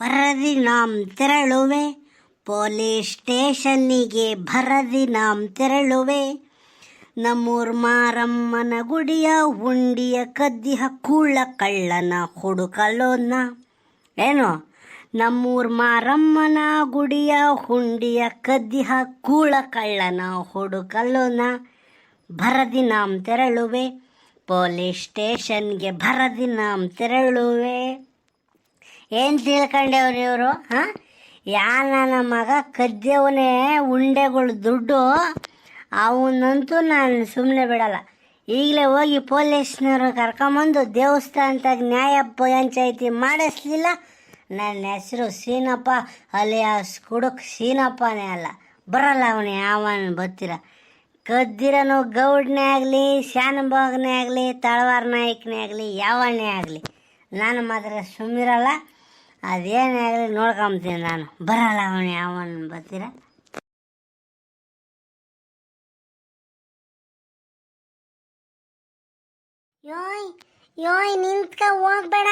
ಬರದಿ ನಾಮ್ ತೆರಳುವೆ, police ಸ್ಟೇಷನ್ನಿಗೆ ಭರದಿ ನಾಮ್ ತೆರಳುವೆ. ನಮ್ಮೂರ್ ಮಾರಮ್ಮನ ಗುಡಿಯ ಉಂಡಿಯ ಕದ್ದಿಹ ಕೂಳ ಕಳ್ಳನ ಹುಡುಕಲೋನ. ಏನು? ನಮ್ಮೂರ್ ಮಾರಮ್ಮನ ಗುಡಿಯ ಹುಂಡಿಯ ಕದ್ದಿಹ ಕೂಳ ಕಳ್ಳನ ಹುಡುಕಲೋನ. ಭರದಿ ನಾಮ್ ತೆರಳುವೆ, ಪೊಲೀಸ್ ಸ್ಟೇಷನ್ಗೆ ಭರದಿ ನಾಮ್ ತೆರಳುವೆ. ಏನು ತಿಳ್ಕೊಂಡೇವ್ರಿ ಇವರು, ಹಾಂ? ಯಾ ನನ್ನ ಮಗ ಕದ್ದವನೇ ಉಂಡೆಗಳು ದುಡ್ಡು, ಅವನಂತೂ ನಾನು ಸುಮ್ಮನೆ ಬಿಡಲ್ಲ. ಈಗಲೇ ಹೋಗಿ ಪೊಲೀಸ್ನವರು ಕರ್ಕೊಂಬಂದು ದೇವಸ್ಥಾನದಾಗ ನ್ಯಾಯ ಪಂಚಾಯಿತಿ ಮಾಡಿಸ್ಲಿಲ್ಲ. ನನ್ನ ಹೆಸರು ಸೀನಪ್ಪ, ಅಲಿಯಾಸ್ ಕುಡುಕ್ ಸೀನಪ್ಪನೇ ಅಲ್ಲ. ಬರಲ್ಲ ಅವನೇ, ಯಾವನ್ ಬತ್ತಿರ ಕದ್ದಿರನು ಗೌಡ್ನೇ ಆಗಲಿ ಶಾನಭಾಗ್ನೇ ಆಗಲಿ, ತಳವಾರ ನಾಯಕನೇ ಆಗಲಿ ಯಾವನೇ ಆಗಲಿ. ನಾನು ಮಾತ್ರ ಸುಮ್ಮಿರಲ್ಲ ಅದೇನೇ ಆಗಲಿ ನೋಡ್ಕೊಂತೀನಿ ನಾನು. ಬರಲ್ಲ ಅವನು, ಯಾವನ್ ಬರ್ತೀರ? ಯೋಯ್ ಯೋಯ್, ನಿಂತ್ಕ, ಹೋಗ್ಬೇಡ.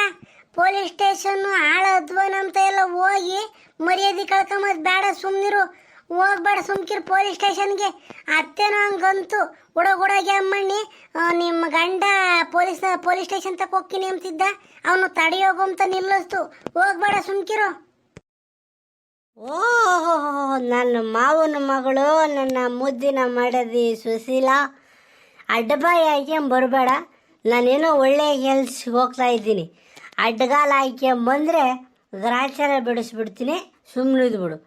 ಪೊಲೀಸ್ ಸ್ಟೇಷನ್ನು ಆಳ ನಮ್ಮ ಎಲ್ಲ ಹೋಗಿ ಮರ್ಯಾದೆ ಕಳ್ಕೊಂಬದ್ ಬೇಡ ಸುಮ್ಮನಿರು ಹೋಗ್ಬೇಡ, ಸುಮ್ಕಿರು ಪೊಲೀಸ್ ಸ್ಟೇಷನ್ಗೆ ಅತ್ತೇನೋ ಹಂಗಂತು. ಹುಡುಗ ಅಮ್ಮಣ್ಣಿ ನಿಮ್ಮ ಗಂಡ ಪೊಲೀಸ್ ಪೊಲೀಸ್ ಸ್ಟೇಷನ್ ತಕ್ಕ ಹೋಗ್ತೀನಿ ಅಂತಿದ್ದ. ಅವನು ತಡೆಯೋಗು ಅಂತ ನಿಲ್ಲಿಸ್ತು. ಹೋಗ್ಬೇಡ, ಸುಮ್ಕಿರು. ಓಹೋ, ನನ್ನ ಮಾವನ ಮಗಳು, ನನ್ನ ಮುದ್ದಿನ ಮಡದಿ ಸುಶೀಲಾ. ಅಡ್ಡಬಾಯಿ ಹಾಕ್ಯಂಬರಬೇಡ ನಾನೇನೋ ಒಳ್ಳೆ ಕೆಲ್ಸಕ್ಕೆ ಹೋಗ್ತಾ ಇದ್ದೀನಿ. ಅಡ್ಡಗಾಲ ಹಾಕ್ಯಂಬಂದರೆ ಗ್ರಾಚಾರ ಬಿಡಿಸ್ಬಿಡ್ತೀನಿ ಸುಮ್ಮನಿದ್ ಬಿಡು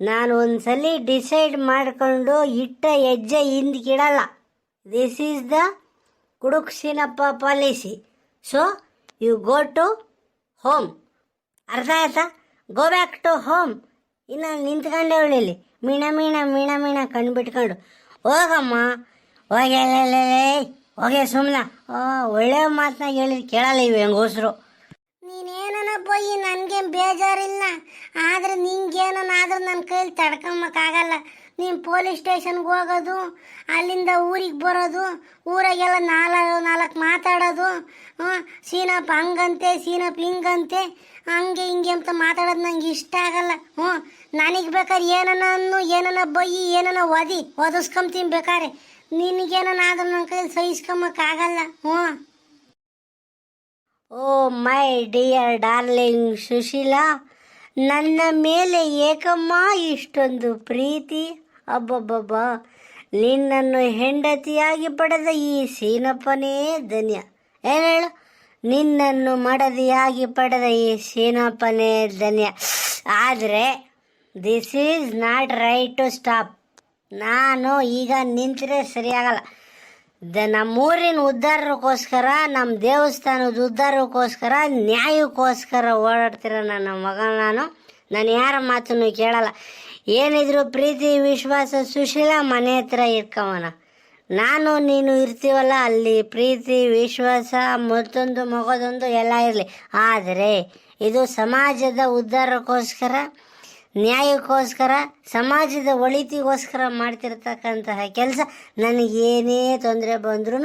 ನಾನು ಒಂದ್ಸಲಿ ಡಿಸೈಡ್ ಮಾಡಿಕೊಂಡು ಇಟ್ಟ ಹೆಜ್ಜೆ ಹಿಂದ್ಕಿಡಲ್ಲ this is the ಕುಡುಕ್ಸಿನಪ್ಪ policy so you go to home ಅರ್ಥ ಆಯ್ತಾ ಗೋ ಬ್ಯಾಕ್ ಟು ಹೋಮ್ ಇನ್ನು ನಿಂತ್ಕೊಂಡೆ ಉಳಿಲಿ ಮೀಣ ಮೀಣ ಮೀಣ ಮೀಣ ಕಣ್ಣು ಬಿಟ್ಕೊಂಡು ಹೋಗಮ್ಮ ಹೋಗೇ ಹೋಗೆ ಸುಮ್ಮನೆ ಒಳ್ಳೆ ಮಾತನಾಗ ಹೇಳಿದ್ ಕೇಳಲ್ಲ ಇವು ಹೆಂಗೋಸ್ರು ನೀನೇನನ ಬೈ ನನಗೇನು ಬೇಜಾರಿಲ್ಲ. ಆದ್ರೆ ನಿಂಗೇನಾದ್ರೂ ನನ್ನ ಕೈಲಿ ತಡ್ಕೊಂಬಕ್ಕಾಗಲ್ಲ ನೀನು ಪೊಲೀಸ್ ಸ್ಟೇಷನ್ಗೆ ಹೋಗೋದು, ಅಲ್ಲಿಂದ ಊರಿಗೆ ಬರೋದು, ಊರಾಗೆಲ್ಲ ನಾಲ್ಕು ನಾಲ್ಕು ಮಾತಾಡೋದು ಸೀನಪ್ಪ ಹಂಗಂತೆ, ಸೀನಪ್ಪ ಹಿಂಗಂತೆ, ಹಂಗೆ ಹಿಂಗೆ ಅಂತ ಮಾತಾಡೋದು ನಂಗೆ ಇಷ್ಟ ಆಗಲ್ಲ. ಹ್ಞೂ, ನನಗೆ ಬೇಕಾದ್ರೆ ಏನನ ಅನ್ನು, ಏನನ ಏನನ್ನ ಏನನ ಒದಿ ಒದಿಸ್ಕೊಂತೀನಿ ಬೇಕಾದ್ರೆ ನಿನಗೇನಾದ್ರೂ ನನ್ನ ಕೈಲಿ ಸಹಿಸ್ಕೊಂಬಕ್ಕಾಗಲ್ಲ ಹ್ಞೂ. Oh my dear darling Sushila, ನನ್ನ ಮೇಲೆ ಏಕಮ್ಮ ಇಷ್ಟೊಂದು ಪ್ರೀತಿ. ಅಬ್ಬಬ್ಬಬ್ಬ, ನಿನ್ನನ್ನು ಹೆಂಡತಿಯಾಗಿ ಪಡೆದ ಈ ಸೀನಪ್ಪನೇ ಧನ್ಯ. ಏನು ಹೇಳು? ನಿನ್ನನ್ನು ಮಡದಿಯಾಗಿ ಪಡೆದ ಈ ಸೀನಪ್ಪನೇ ಧನ್ಯ. ಆದರೆ this is not right to stop ನಾನು ಈಗ ನಿಂತರೆ ಸರಿಯಾಗಲ್ಲ. ನಮ್ಮೂರಿನ ಉದ್ಧಾರಕ್ಕೋಸ್ಕರ ನಮ್ಮ ದೇವಸ್ಥಾನದ ಉದ್ಧಾರಕ್ಕೋಸ್ಕರ, ನ್ಯಾಯಕ್ಕೋಸ್ಕರ ಓಡಾಡ್ತಿರೋ ನನ್ನ ಮಗ ನಾನು. ನಾನು ಯಾರ ಮಾತನ್ನು ಕೇಳಲ್ಲ. ಏನಿದ್ರು ಪ್ರೀತಿ, ವಿಶ್ವಾಸ, ಸುಶೀಲ ಮನೆ ಹತ್ರ ಇರ್ಕವನ ನಾನು, ನೀನು ಇರ್ತೀವಲ್ಲ, ಅಲ್ಲಿ ಪ್ರೀತಿ, ವಿಶ್ವಾಸ, ಮತ್ತೊಂದು ಮಗದೊಂದು ಎಲ್ಲ ಇರಲಿ. ಆದರೆ, ಇದು ಸಮಾಜದ ಉದ್ಧಾರಕ್ಕೋಸ್ಕರ ನ್ಯಾಯಕ್ಕೋಸ್ಕರ, ಸಮಾಜದ ಒಳಿತಿಗೋಸ್ಕರ ಮಾಡ್ತಿರ್ತಕ್ಕಂತಹ ಕೆಲಸ ನನಗೇನೇ ತೊಂದರೆ ಬಂದ್ರೂ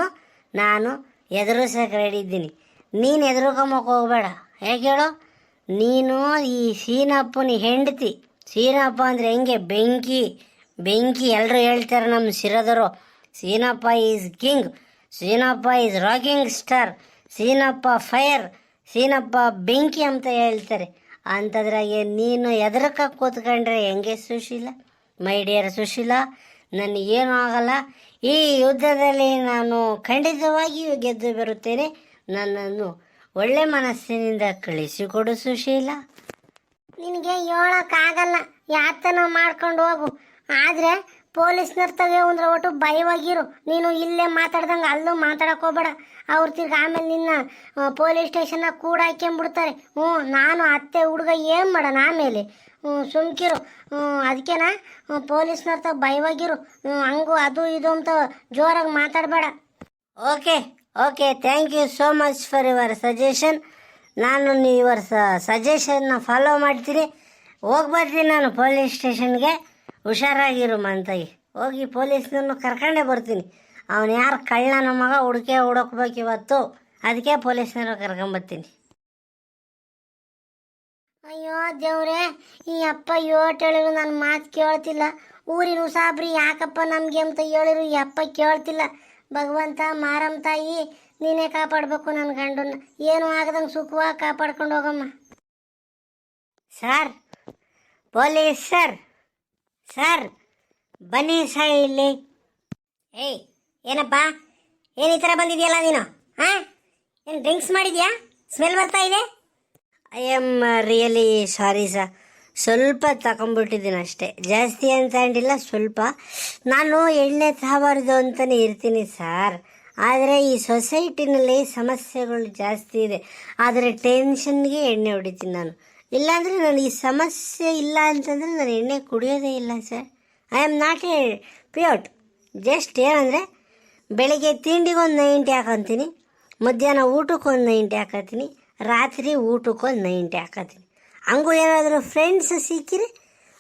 ನಾನು ಎದುರಿಸಕ್ಕೆ ರೆಡಿ ಇದ್ದೀನಿ ನೀನು ಎದುರುಕೊಂಬಕ್ಕೆ ಹೋಗ್ಬೇಡ. ಹೇಗೆ ಹೇಳು? ನೀನು ಈ ಸೀನಪ್ಪನ ಹೆಂಡತಿ. ಸೀನಪ್ಪ ಅಂದರೆ ಹೆಂಗೆ? ಬೆಂಕಿ. ಬೆಂಕಿ ಎಲ್ಲರೂ ಹೇಳ್ತಾರೆ ನಮ್ಮ ಶಿರದರು Seenappa is king. Seenappa is rocking star. Seenappa fire. Seenappa ಬೆಂಕಿ ಅಂತ ಹೇಳ್ತಾರೆ. ಅಂಥದ್ರಾಗೆ ನೀನು ಎದ್ರಕ್ಕ ಕೂತ್ಕೊಂಡ್ರೆ ಹೆಂಗೆ ಸುಶೀಲ? ಮೈ ಡಿಯರ್ ಸುಶೀಲ ನನಗೇನು ಆಗಲ್ಲ. ಈ ಯುದ್ಧದಲ್ಲಿ ನಾನು ಖಂಡಿತವಾಗಿಯೂ ಗೆದ್ದು ಬರುತ್ತೇನೆ. ನನ್ನನ್ನು ಒಳ್ಳೆ ಮನಸ್ಸಿನಿಂದ ಕಳಿಸಿಕೊಡು ಸುಶೀಲ. ನಿನಗೆ ಹೇಳೋಕ್ಕಾಗಲ್ಲ. ಯಾತನ ಮಾಡ್ಕೊಂಡು ಹೋಗು. ಆದರೆ ಪೊಲೀಸ್ನರ್ ತಗೇ ಅಂದ್ರೆ ಒಟ್ಟು ಭಯವಾಗಿರು. ನೀನು ಇಲ್ಲೇ ಮಾತಾಡ್ದಂಗೆ ಅಲ್ಲೂ ಮಾತಾಡಕ್ಕೆ ಹೋಗ್ಬೇಡ. ಅವ್ರು ತಿರ್ಗಿ ಆಮೇಲೆ ನಿನ್ನ ಪೊಲೀಸ್ ಸ್ಟೇಷನ್ನಾಗ ಕೂಡ ಹಾಕ್ಕೊಂಬಿಡ್ತಾರೆ ಹ್ಞೂ, ನಾನು ಅತ್ತೆ ಹುಡುಗ ಏನು ಮಾಡೋಣ ಆಮೇಲೆ? ಹ್ಞೂ, ಸುಮ್ಕಿರು. ಹ್ಞೂ ಅದಕ್ಕೇನ ಪೊಲೀಸ್ನವ್ರ ತಗ ಭಯವಾಗಿರು. ಹಂಗು ಅದು ಇದು ಅಂತ ಜೋರಾಗಿ ಮಾತಾಡಬೇಡ. Okay okay, thank you so much for your suggestion. ನಾನು ಯುವರ್ ಸಜೆಷನ್ನ ಫಾಲೋ ಮಾಡ್ತೀನಿ. ಹೋಗ್ಬರ್ತೀನಿ ನಾನು ಪೊಲೀಸ್ ಸ್ಟೇಷನ್ಗೆ. ಹುಷಾರಾಗಿರು ಮಂತಾಯಿ ಹೋಗಿ ಪೊಲೀಸ್ನೂ ಕರ್ಕೊಂಡೇ ಬರ್ತೀನಿ. ಅವನು ಯಾರು ಕಳ್ಳನ ಮಗ ಹುಡುಕೆ ಹುಡುಕ್ಬೇಕು ಇವತ್ತು ಅದಕ್ಕೆ ಪೊಲೀಸ್ನವ್ರು ಕರ್ಕೊಂಬರ್ತೀನಿ ಅಯ್ಯೋ ದೇವ್ರೆ ಈ ಅಪ್ಪ ಹೇಳಿರು ನನ್ನ ಮಾತು ಕೇಳ್ತಿಲ್ಲ. ಊರಿನ ಉಸಾಬ್ರಿ ಯಾಕಪ್ಪ ನಮಗೆ ಅಂತ ಹೇಳಿರು ಈ ಅಪ್ಪ ಕೇಳ್ತಿಲ್ಲ. ಭಗವಂತ ಮಾರಮ್ಮ ತಾಯಿ ನೀನೇ ಕಾಪಾಡಬೇಕು ನನ್ನ ಗಂಡನ್ನ. ಏನು ಆಗದಂಗೆ ಸುಖವಾಗಿ ಕಾಪಾಡ್ಕೊಂಡು ಹೋಗಮ್ಮ. Sir police sir. ಸರ್, ಬನ್ನಿ ಸರ್ ಇಲ್ಲಿ. ಏಯ್, ಏನಪ್ಪ? ಏನು ಈ ಥರ ಬಂದಿದೆಯಲ್ಲ ನೀನು? ಹಾಂ? ಏನು ಡ್ರಿಂಕ್ಸ್ ಮಾಡಿದ್ಯಾ? ಸ್ಮೆಲ್ ಬರ್ತಾ ಇದೆ? I am really sorry sir ಸ್ವಲ್ಪ ತಗೊಂಬಿಟ್ಟಿದ್ದೀನಿ ಅಷ್ಟೇ. ಜಾಸ್ತಿ ಅಂತ ಅಂಡಿಲ್ಲ ಸ್ವಲ್ಪ. ನಾನು ಎಣ್ಣೆ ತಗೋಬಾರ್ದು ಅಂತಲೇ ಇರ್ತೀನಿ ಸರ್ ಆದರೆ ಈ ಸೊಸೈಟಿನಲ್ಲಿ ಸಮಸ್ಯೆಗಳು ಜಾಸ್ತಿ ಇದೆ. ಆದರೆ ಟೆನ್ಷನ್ಗೆ ಎಣ್ಣೆ ಹೊಡಿತೀನಿ ನಾನು. ಇಲ್ಲಾಂದರೆ ನಾನು ಈ ಸಮಸ್ಯೆ ಇಲ್ಲ ಅಂತಂದರೆ ನಾನು ಎಣ್ಣೆ ಕುಡಿಯೋದೇ ಇಲ್ಲ sir. I am not a ಪ್ಯೂಟ್ just ಏನಂದರೆ ಬೆಳಿಗ್ಗೆ ತಿಂಡಿಗೊಂದು ನೈಂಟಿ ಹಾಕೊತೀನಿ, ಮಧ್ಯಾಹ್ನ ಊಟಕ್ಕೊಂದು ನೈಂಟಿ ಹಾಕತ್ತೀನಿ, ರಾತ್ರಿ ಊಟಕ್ಕೊಂದು ನೈಂಟಿ ಹಾಕತ್ತೀನಿ. ಹಂಗೂ ಏನಾದರೂ ಫ್ರೆಂಡ್ಸ್ ಸಿಕ್ಕಿರಿ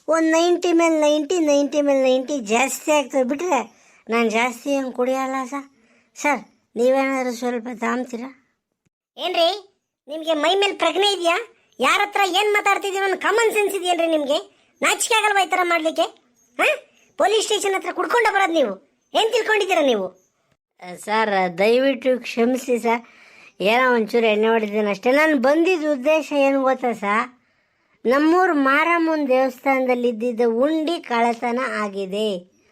ಒಂದು ನೈಂಟಿ ಮೇಲೆ ನೈಂಟಿ ನೈಂಟಿ ಮೇಲೆ ನೈಂಟಿ ಜಾಸ್ತಿ ಆಗ್ತದೆ. ಬಿಟ್ಟರೆ ನಾನು ಜಾಸ್ತಿ ಏನು ಕುಡಿಯಲ್ಲ ಸರ್. ಸರ್, ನೀವೇನಾದರೂ ಸ್ವಲ್ಪ ತಾಮ್ತೀರಾ ಏನ್ರಿ, ನಿಮಗೆ ಮೈ ಮೇಲೆ ಪ್ರಜ್ಞೆ ಇದೆಯಾ? ಯಾರ ಹತ್ರ ಏನು ಮಾತಾಡ್ತಿದ್ದೀವಿ ಅನ್ನೋ ಕಾಮನ್ ಸೆನ್ಸ್ ಇದೆಯೇನ್ರಿ ನಿಮಗೆ? ನಾಚಿಕೆ ಆಗಲ್ವಾ ಈ ಥರ ಮಾಡಲಿಕ್ಕೆ? ಹಾಂ? ಪೊಲೀಸ್ ಸ್ಟೇಷನ್ ಹತ್ರ ಕುಡ್ಕೊಂಡು ಬರೋದು ನೀವು. ಏನು ತಿಳ್ಕೊಂಡಿದ್ದೀರಾ ನೀವು? ಸರ್, ದಯವಿಟ್ಟು ಕ್ಷಮಿಸಿ, ಸರ್. ಏನೋ ಒಂಚೂರು ಎಣ್ಣೆ ಹೊಡಿದ್ದೀನಿ ಅಷ್ಟೇ. ನಾನು ಬಂದಿದ್ದ ಉದ್ದೇಶ ಏನು ಗೊತ್ತಾ, ಸರ್? ನಮ್ಮೂರು ಮಾರಮ್ಮನ ದೇವಸ್ಥಾನದಲ್ಲಿ ಇದ್ದಿದ್ದ ಉಂಡಿ ಕಳತನ ಆಗಿದೆ.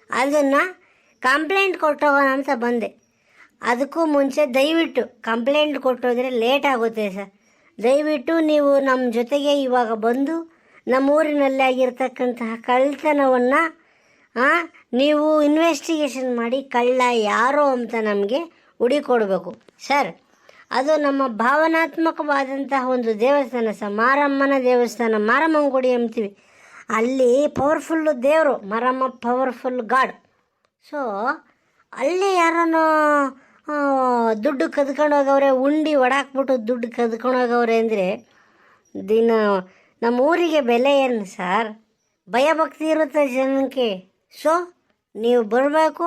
ಅದನ್ನು ಕಂಪ್ಲೇಂಟ್ ಕೊಟ್ಟೋಗೋಣ ಅಂತ ಬಂದೆ. ಅದಕ್ಕೂ ಮುಂಚೆ ದಯವಿಟ್ಟು ಕಂಪ್ಲೇಂಟ್ ಕೊಟ್ಟೋದ್ರೆ ಲೇಟ್ ಆಗುತ್ತೆ, ಸರ್. ದಯವಿಟ್ಟು ನೀವು ನಮ್ಮ ಜೊತೆಗೆ ಇವಾಗ ಬಂದು ನಮ್ಮ ಊರಿನಲ್ಲಿ ಆಗಿರ್ತಕ್ಕಂತಹ ಕಳ್ಳತನವನ್ನು ನೀವು ಇನ್ವೆಸ್ಟಿಗೇಷನ್ ಮಾಡಿ ಕಳ್ಳ ಯಾರು ಅಂತ ನಮಗೆ ಹುಡಿಕೊಡ್ಬೇಕು ಸರ್, ಅದು ನಮ್ಮ ಭಾವನಾತ್ಮಕವಾದಂತಹ ಒಂದು ದೇವಸ್ಥಾನ ಸರ್ ಮಾರಮ್ಮನ ದೇವಸ್ಥಾನ ಮಾರಮ್ಮನ ಗುಡಿ ಅಂತೀವಿ. ಅಲ್ಲಿ ಪವರ್ಫುಲ್ಲು ದೇವರು, ಮಾರಮ್ಮ ಪವರ್ಫುಲ್ ಗಾಡ್. ಸೊ ಅಲ್ಲಿ ಯಾರನ್ನೋ ದುಡ್ಡು ಕದ್ಕೊಂಡು ಹೋಗವ್ರೆ ಉಂಡಿ ಒಡಾಕ್ಬಿಟ್ಟು ದುಡ್ಡು ಕದ್ಕೊಂಡು ಹೋಗವ್ರೆ ಅಂದರೆ ದಿನ ನಮ್ಮ ಊರಿಗೆ ಬೆಲೆ ಏನು ಸರ್? ಭಯಭಕ್ತಿ ಇರುತ್ತೆ ಜನಕ್ಕೆ. ಸೊ, ನೀವು ಬರಬೇಕು,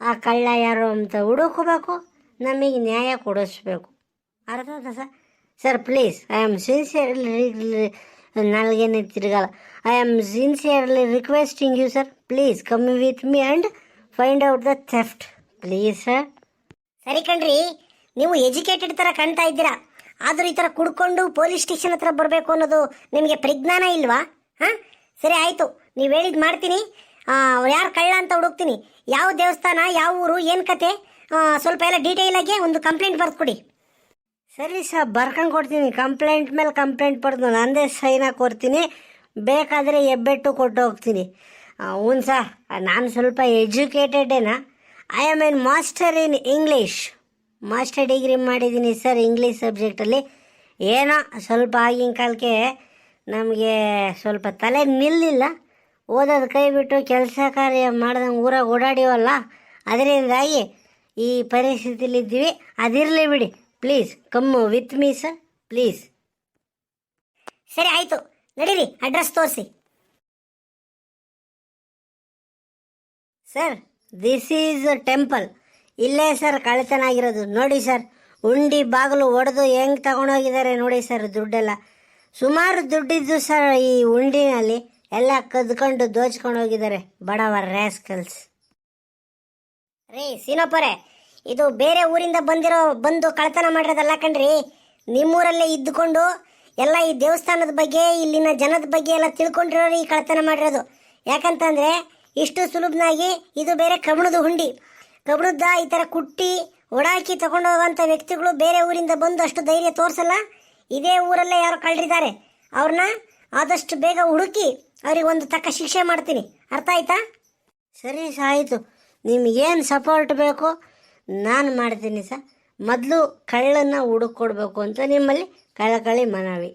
ಆ ಕಳ್ಳ ಯಾರು ಅಂತ ಹುಡುಕಬೇಕು, ನಮಗೆ ನ್ಯಾಯ ಕೊಡಿಸ್ಬೇಕು. ಅರ್ಥ ಆಯ್ತಾ sir? Sir, please, I am sincerely ನನಗೇನೆ ತಿರುಗಲ್ಲ I am sincerely requesting you sir, please come with me and find out the theft. Please sir. ಸರಿ ಕಣ್ರಿ, ನೀವು ಎಜುಕೇಟೆಡ್ ಥರ ಕಾಣ್ತಾ ಇದ್ದೀರಾ, ಆದರೂ ಈ ಥರ ಕುಡ್ಕೊಂಡು ಪೊಲೀಸ್ ಸ್ಟೇಷನ್ ಹತ್ರ ಬರಬೇಕು ಅನ್ನೋದು ನಿಮಗೆ ಪ್ರಜ್ಞಾನ ಇಲ್ವಾ? ಹಾಂ? ಸರಿ ಆಯಿತು, ನೀವು ಹೇಳಿದ್ ಮಾಡ್ತೀನಿ. ಯಾರು ಕಳ್ಳ ಅಂತ ಹುಡುಕ್ತೀನಿ. ಯಾವ ದೇವಸ್ಥಾನ, ಯಾವ ಊರು, ಏನು ಕತೆ ಸ್ವಲ್ಪ ಎಲ್ಲ ಡೀಟೇಲ್ ಆಗಿ ಒಂದು ಕಂಪ್ಲೇಂಟ್ ಬರ್ದು ಕೊಡಿ ಸರಿ ಸರ್ ಬರ್ಕೊಂಡು ಕೊಡ್ತೀನಿ. ಕಂಪ್ಲೇಂಟ್ ಮೇಲೆ ಕಂಪ್ಲೇಂಟ್ ಬರೆದು ನಂದೇ ಸೈನ್ ಕೊಡ್ತೀನಿ. ಬೇಕಾದರೆ ಎಬ್ಬೆಟ್ಟು ಕೊಟ್ಟು ಹೋಗ್ತೀನಿ. ಹ್ಞೂ ಸರ್, ನಾನು ಸ್ವಲ್ಪ ಎಜುಕೇಟೆಡೇನಾ I am an master in English master degree ಮಾಡಿದ್ದೀನಿ ಸರ್ ಇಂಗ್ಲೀಷ್ ಸಬ್ಜೆಕ್ಟಲ್ಲಿ ಏನೋ ಸ್ವಲ್ಪ ಆಗಿನ ಕಾಲಕ್ಕೆ ನಮಗೆ ಸ್ವಲ್ಪ ತಲೆ ನಿಲ್ಲಿಲ್ಲ. ಓದೋದು ಕೈ ಬಿಟ್ಟು ಕೆಲಸ ಕಾರ್ಯ ಮಾಡ್ದಂಗೆ ಊರಾಗ ಓಡಾಡಿವಲ್ಲ, ಅದರಿಂದಾಗಿ ಈ ಪರಿಸ್ಥಿತಿಲಿದ್ದೀವಿ ಅದಿರಲಿ ಬಿಡಿ please come with me sir please ಸರಿ, ಆಯಿತು. ನಡೀರಿ ಅಡ್ರೆಸ್ ತೋರಿಸಿ. ಸರ್ ದಿಸ್ ಈಸ್ ಟೆಂಪಲ್ ಇಲ್ಲೇ ಸರ್ ಕಳ್ಳತನ ಆಗಿರೋದು ನೋಡಿ ಸರ್ ಉಂಡಿ ಬಾಗಿಲು ಒಡೆದು ಹೆಂಗೆ ತಗೊಂಡೋಗಿದ್ದಾರೆ ನೋಡಿ ಸರ್ ದುಡ್ಡೆಲ್ಲ. ಸುಮಾರು ದುಡ್ಡಿದ್ದು ಸರ್ ಈ ಉಂಡಿನಲ್ಲಿ ಎಲ್ಲ ಕದ್ಕೊಂಡು ದೋಚ್ಕೊಂಡು ಹೋಗಿದ್ದಾರೆ ಬಡವ ರ್ಯಾಸ್ಕಲ್ಸ್ ರೀ ಸೀನೋಪರೆ ಇದು ಬೇರೆ ಊರಿಂದ ಬಂದಿರೋ, ಬಂದು ಕಳ್ತನ ಮಾಡಿರೋದಲ್ಲ ಕಣ್ರಿ. ನಿಮ್ಮೂರಲ್ಲೇ ಇದ್ದುಕೊಂಡು ಎಲ್ಲ ಈ ದೇವಸ್ಥಾನದ ಬಗ್ಗೆ, ಇಲ್ಲಿನ ಜನದ ಬಗ್ಗೆ ಎಲ್ಲ ತಿಳ್ಕೊಂಡಿರೋರು ಈ ಕಳ್ತನ ಮಾಡಿರೋದು. ಯಾಕಂತಂದ್ರೆ ಇಷ್ಟು ಸುಲಭನಾಗಿ ಇದು ಬೇರೆ ಕಬಣದ ಹುಂಡಿ. ಕಬಣದ ಈ ಥರ ಕುಟ್ಟಿ ಒಡಾಕಿ ತಗೊಂಡು ಹೋಗುವಂಥ ವ್ಯಕ್ತಿಗಳು ಬೇರೆ ಊರಿಂದ ಬಂದು ಅಷ್ಟು ಧೈರ್ಯ ತೋರಿಸಲ್ಲ. ಇದೇ ಊರಲ್ಲೇ ಯಾರು ಕಳ್ಳರಿದ್ದಾರೆ ಅವ್ರನ್ನ ಆದಷ್ಟು ಬೇಗ ಹುಡುಕಿ ಅವ್ರಿಗೆ ಒಂದು ತಕ್ಕ ಶಿಕ್ಷೆ ಮಾಡ್ತೀನಿ. ಅರ್ಥ ಆಯ್ತಾ? ಸರಿ ಆಯಿತು ನಿಮಗೇನು ಸಪೋರ್ಟ್ ಬೇಕು ನಾನು ಮಾಡ್ತೀನಿ ಸರ್. ಮೊದಲು ಕಳ್ಳನ್ನು ಹುಡುಕೊಡ್ಬೇಕು ಅಂತ ನಿಮ್ಮಲ್ಲಿ ಕಳಕಳಿ ಮನವಿ.